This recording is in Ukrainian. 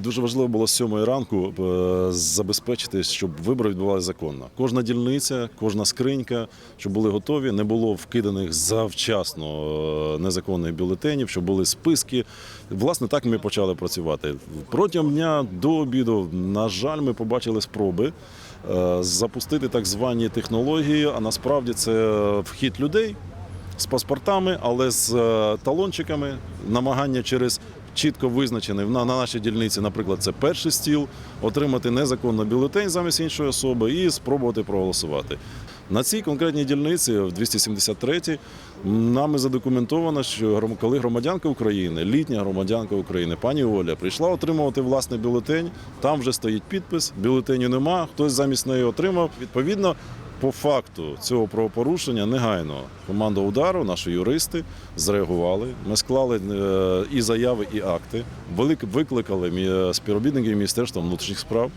дуже важливо було з сьомої ранку е, забезпечити, щоб вибори відбувалися законно. Кожна дільниця, кожна скринька, щоб були готові, не було вкиданих завчасно е, незаконних бюлетенів, щоб були списки. Власне, так ми почали працювати. Протягом дня до обіду, на жаль, ми побачили спроби е, запустити так звані технології, а насправді це вхід людей з паспортами, але з талончиками, намагання через чітко визначений на, на нашій дільниці, наприклад, це перший стіл, отримати незаконно бюлетень замість іншої особи і спробувати проголосувати. На цій конкретній дільниці, в 273-й, нами задокументовано, що коли громадянка України, літня громадянка України, пані Оля, прийшла отримувати власний бюлетень, там вже стоїть підпис, бюлетеню нема, хтось замість неї отримав. Відповідно, по факту цього правопорушення негайно команда удару, наші юристи зреагували. Ми склали е, і заяви, і акти. Викликали співробітників Міністерства внутрішніх справ.